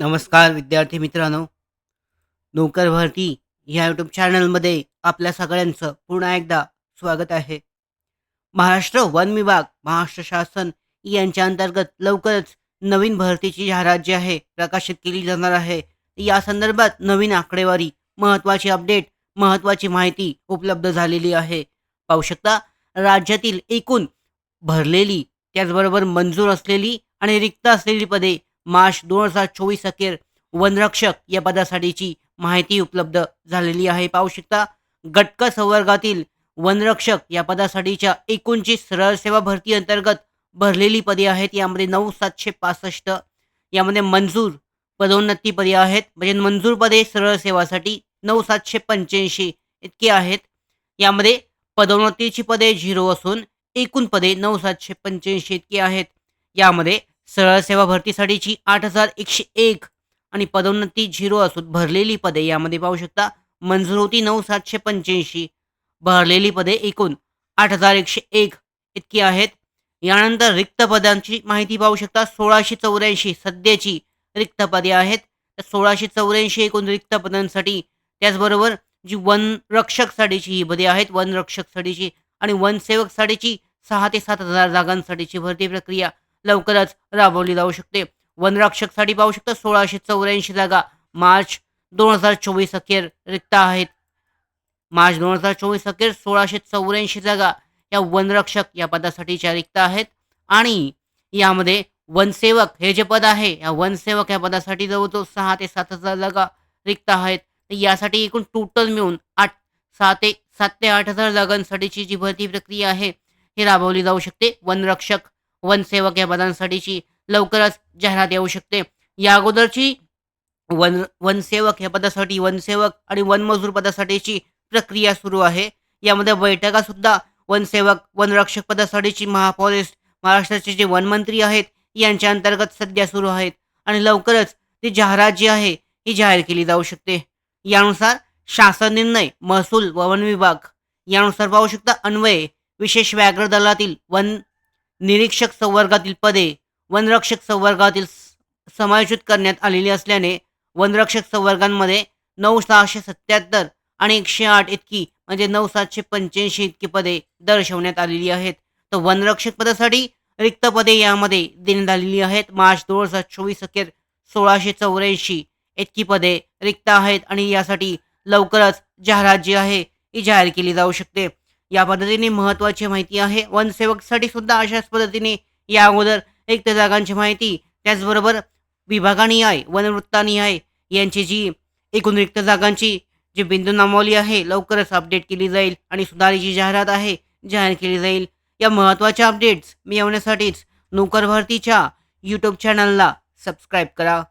नमस्कार विद्यार्थी मित्रांनो. नोकर भरती ह्या यूट्यूब चॅनलमध्ये आपल्या सगळ्यांचं पुन्हा एकदा स्वागत आहे. महाराष्ट्र वन विभाग महाराष्ट्र शासन यांच्या अंतर्गत लवकरच नवीन भरतीची जाहिरात जी आहे प्रकाशित केली जाणार आहे. या संदर्भात नवीन आकडेवारी महत्त्वाची अपडेट महत्त्वाची माहिती उपलब्ध झालेली आहे. पाहू शकता राज्यातील एकूण भरलेली त्याचबरोबर मंजूर असलेली आणि रिक्त असलेली पदे मार्च दोन हजार चोवीस अखेर वनरक्षक या पदासाठीची माहिती उपलब्ध झालेली आहे. पाहू शकता गटक संवर्गातील वनरक्षक या पदासाठीच्या एकोणचीस सरळ सेवा भरती अंतर्गत भरलेली पदे आहेत. यामध्ये नऊ सातशे पासष्ट यामध्ये मंजूर पदोन्नती पदे आहेत. म्हणजे मंजूर पदे सरळ सेवासाठी नऊ सातशे पंच्याऐंशी इतकी आहेत. यामध्ये पदोन्नतीची पदे झिरो असून एकूण पदे नऊ सातशे पंच्याऐंशी इतकी आहेत. यामध्ये सरळ सेवा भरतीसाठीची आठ हजार एकशे एक आणि पदोन्नती झिरो असून भरलेली पदे यामध्ये पाहू शकता मंजूर होती नऊ सातशे पंच्याऐंशी भरलेली पदे एकूण आठ हजार एकशे एक इतकी आहेत. यानंतर रिक्त पदांची माहिती पाहू शकता सोळाशे चौऱ्याऐंशी सध्याची रिक्त पदे आहेत. तर सोळाशे चौऱ्याऐंशी एकूण रिक्त पदांसाठी त्याचबरोबर जी वनरक्षकसाठीची ही पदे आहेत वनरक्षकसाठीची आणि वनसेवकसाठीची सहा ते सात हजार जागांसाठीची भरती प्रक्रिया लवकरच राबवली जाऊ शकते. वनरक्षकसाठी पाहू शकता सोळाशे चौऱ्याऐंशी जागा मार्च दोन हजार चोवीस अखेर रिक्त आहेत. मार्च दोन हजार चोवीस अखेर सोळाशे चौऱ्याऐंशी जागा या वनरक्षक या पदासाठीच्या रिक्त आहेत. आणि यामध्ये वनसेवक हे जे पद आहे या वनसेवक या पदासाठी जवळजवळ सहा ते सात हजार जागा रिक्त आहेत. यासाठी एकूण टोटल मिळून आठ सहा ते सात ते आठ हजार जागांसाठीची जी भरती प्रक्रिया आहे हे राबवली जाऊ शकते. वनरक्षक वनसेवक या पदांसाठीची लवकरच जाहिरात येऊ शकते. या अगोदरची वन वनसेवक या पदासाठी वनसेवक आणि वनमजूर पदासाठीची प्रक्रिया सुरू आहे. यामध्ये बैठका सुद्धा वनसेवक वनरक्षक पदासाठीची महापौरेस महाराष्ट्राचे जे वनमंत्री आहेत यांच्या अंतर्गत सध्या सुरू आहेत आणि लवकरच ती जाहिरात जी आहे ही जाहीर केली जाऊ शकते. यानुसार शासन निर्णय महसूल व वन विभाग. यानुसार पाहू शकता अन्वये विशेष व्याघ्र दलातील वन निरीक्षक संवर्गातील पदे वनरक्षक संवर्गातील समायोजित करण्यात आलेली असल्याने वनरक्षक संवर्गांमध्ये नऊ सहाशे सत्याहत्तर आणि एकशे आठ इतकी म्हणजे नऊ सातशे पंच्याऐंशी इतकी पदे दर्शवण्यात आलेली आहेत. तर वनरक्षक पदासाठी रिक्त पदे यामध्ये देण्यात आलेली आहेत. मार्च दोन हजार चोवीस अखेर सोळाशे चौऱ्याऐंशी इतकी पदे रिक्त आहेत आणि यासाठी लवकरच जाहिरात जी आहे ही जाहीर केली जाऊ शकते. या पद्धतीने महत्त्वाची माहिती आहे. वनसेवकसाठी सुद्धा अशाच पद्धतीने या अगोदर रिक्त जागांची माहिती त्याचबरोबर विभागानिहाय वनवृत्तानिहाय यांची जी एकूण रिक्त जागांची जी बिंदू नामावली आहे लवकरच अपडेट केली जाईल आणि सुधारीची जाहिरात आहे जाहीर केली जाईल. या महत्त्वाच्या अपडेट्स मिळवण्यासाठीच नोकर भरतीच्या यूट्यूब चॅनलला सबस्क्राईब करा.